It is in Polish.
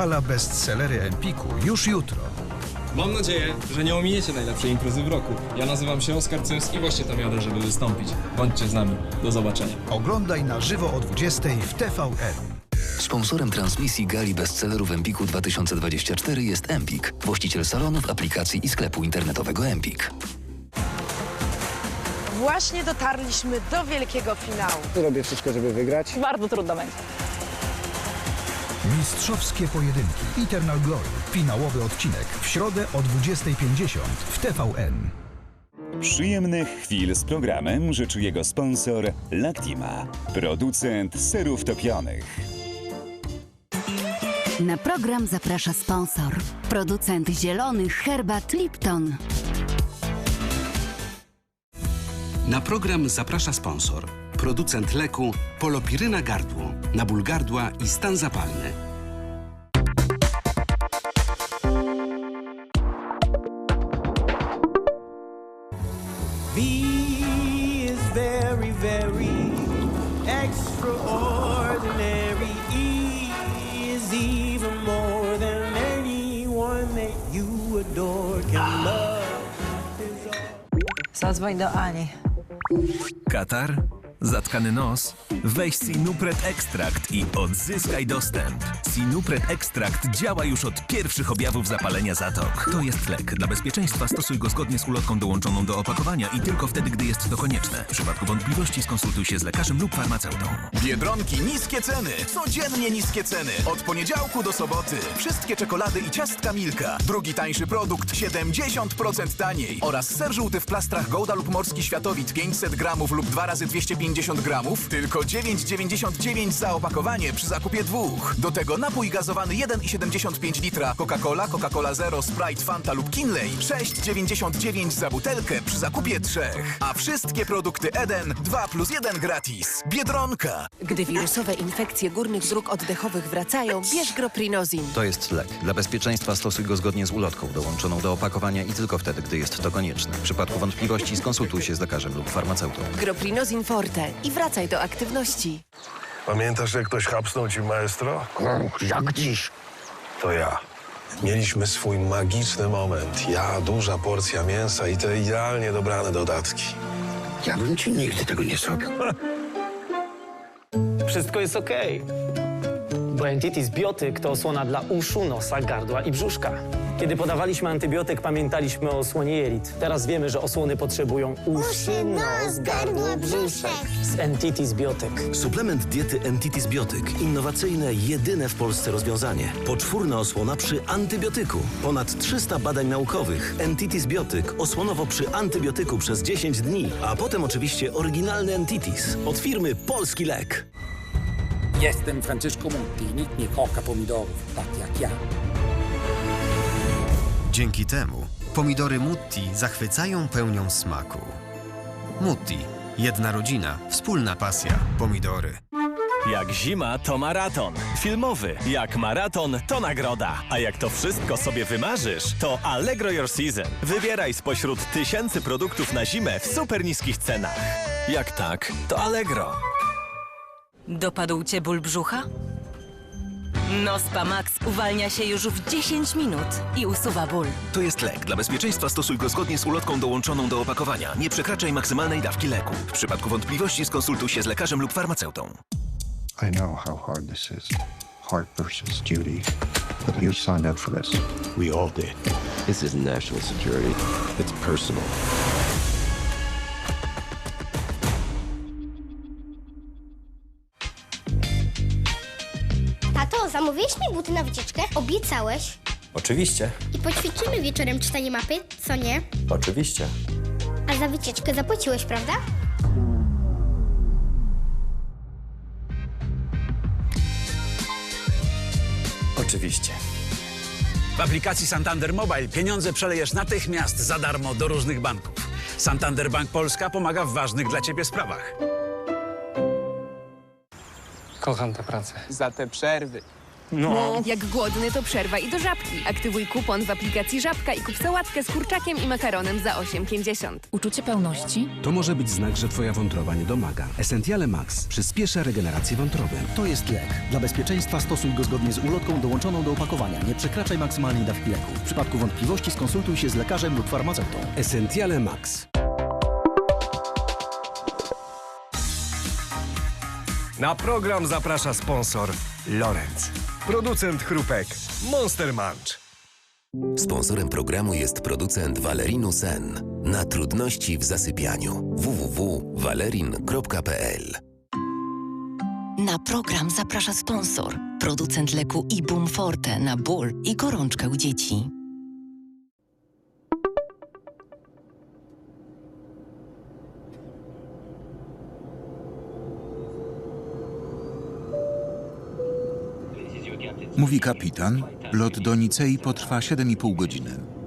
Gala bestsellery Empiku już jutro. Mam nadzieję, że nie ominiecie najlepszej imprezy w roku. Ja nazywam się Oskar Cyms i właśnie tam jadę, żeby wystąpić. Bądźcie z nami. Do zobaczenia. Oglądaj na żywo o 20 w TVN. Sponsorem transmisji Gali Bestsellerów Empiku 2024 jest Empik, właściciel salonów, aplikacji i sklepu internetowego Empik. Właśnie dotarliśmy do wielkiego finału. Robię wszystko, żeby wygrać. Bardzo trudno będzie. Mistrzowskie pojedynki. Eternal Glory. Finałowy odcinek w środę o 20.50 w TVN. Przyjemnych chwil z programem życzy jego sponsor Lactima, producent serów topionych. Na program zaprasza sponsor. Producent zielonych herbat Lipton. Na program zaprasza sponsor. Producent leku Polopiryna Gardło, na ból gardła i stan zapalny. Extraordinary. E is even more than anyone that you adore can love. Zadzwoń do Ani. Katar? Zatkany nos? Weź Sinupret Ekstrakt i odzyskaj dostęp. Sinupret Ekstrakt działa już od pierwszych objawów zapalenia zatok. To jest lek. Dla bezpieczeństwa stosuj go zgodnie z ulotką dołączoną do opakowania i tylko wtedy, gdy jest to konieczne. W przypadku wątpliwości skonsultuj się z lekarzem lub farmaceutą. Biedronki niskie ceny, codziennie niskie ceny. Od poniedziałku do soboty. Wszystkie czekolady i ciastka Milka. Drugi tańszy produkt 70% taniej. Oraz ser żółty w plastrach Gouda lub Morski Światowit 500 gramów lub 2 razy 250 gramów. Tylko 9,99 za opakowanie przy zakupie dwóch. Do tego napój gazowany 1,75 litra. Coca-Cola, Coca-Cola Zero, Sprite, Fanta lub Kinley 6,99 za butelkę przy zakupie trzech. A wszystkie produkty Eden 2 plus 1 gratis. Biedronka. Gdy wirusowe infekcje górnych dróg oddechowych wracają, bierz groprinozin. To jest lek. Dla bezpieczeństwa stosuj go zgodnie z ulotką dołączoną do opakowania i tylko wtedy, gdy jest to konieczne. W przypadku wątpliwości skonsultuj się z lekarzem lub farmaceutą. Groprinozin Forte i wracaj do aktywności. Pamiętasz, jak ktoś chapsnął ci maestro? Jak dziś? To ja. Mieliśmy swój magiczny moment. Ja, duża porcja mięsa i te idealnie dobrane dodatki. Ja bym ci nigdy tego nie zrobił. Wszystko jest okej. Bo Entitis Biotyk to osłona dla uszu, nosa, gardła i brzuszka. Kiedy podawaliśmy antybiotyk, pamiętaliśmy o osłonie jelit. Teraz wiemy, że osłony potrzebują uszy, nos, gardło, brzuszek. Z Entitis Biotyk. Suplement diety Entitis Biotyk. Innowacyjne, jedyne w Polsce rozwiązanie. Poczwórna osłona przy antybiotyku. Ponad 300 badań naukowych. Entitis Biotyk osłonowo przy antybiotyku przez 10 dni. A potem oczywiście oryginalny Entitis. Od firmy Polski Lek. Jestem Francesco Mutti. Nikt nie kocha pomidorów tak jak ja. Dzięki temu pomidory Mutti zachwycają pełnią smaku. Mutti. Jedna rodzina, wspólna pasja. Pomidory. Jak zima, to maraton. Filmowy. Jak maraton, to nagroda. A jak to wszystko sobie wymarzysz, to Allegro Your Season. Wybieraj spośród tysięcy produktów na zimę w super niskich cenach. Jak tak, to Allegro. Dopadł cię ból brzucha? Nospa Max uwalnia się już w 10 minut i usuwa ból. To jest lek. Dla bezpieczeństwa stosuj go zgodnie z ulotką dołączoną do opakowania. Nie przekraczaj maksymalnej dawki leku. W przypadku wątpliwości skonsultuj się z lekarzem lub farmaceutą. I know how hard this is. Heart versus duty. But you signed up for this. We all did. This is national security. It's personal. Zamówiłeś mi buty na wycieczkę? Obiecałeś. Oczywiście, I poćwiczymy wieczorem czytanie mapy, co nie? oczywiście. A za wycieczkę zapłaciłeś, prawda? Oczywiście. W aplikacji Santander Mobile pieniądze przelejesz natychmiast za darmo do różnych banków. Santander Bank Polska pomaga w ważnych dla ciebie sprawach. Kocham tę pracę. Za te przerwy, No. Jak głodny, to przerwa i do żabki. Aktywuj kupon w aplikacji Żabka i kup sałatkę z kurczakiem i makaronem za 8,50. Uczucie pełności? To może być znak, że twoja wątroba nie domaga. Essentiale Max przyspiesza regenerację wątroby. To jest lek. Dla bezpieczeństwa stosuj go zgodnie z ulotką dołączoną do opakowania. Nie przekraczaj maksymalnej dawki leku. W przypadku wątpliwości skonsultuj się z lekarzem lub farmaceutą. Essentiale Max. Na program zaprasza sponsor Lorenz, producent chrupek Monster Munch. Sponsorem programu jest producent Valerinu Sen. Na trudności w zasypianiu. www.valerin.pl Na program zaprasza sponsor, producent leku Ibum Forte na ból i gorączkę u dzieci. Mówi kapitan. Lot do Nicei potrwa 7,5 godziny.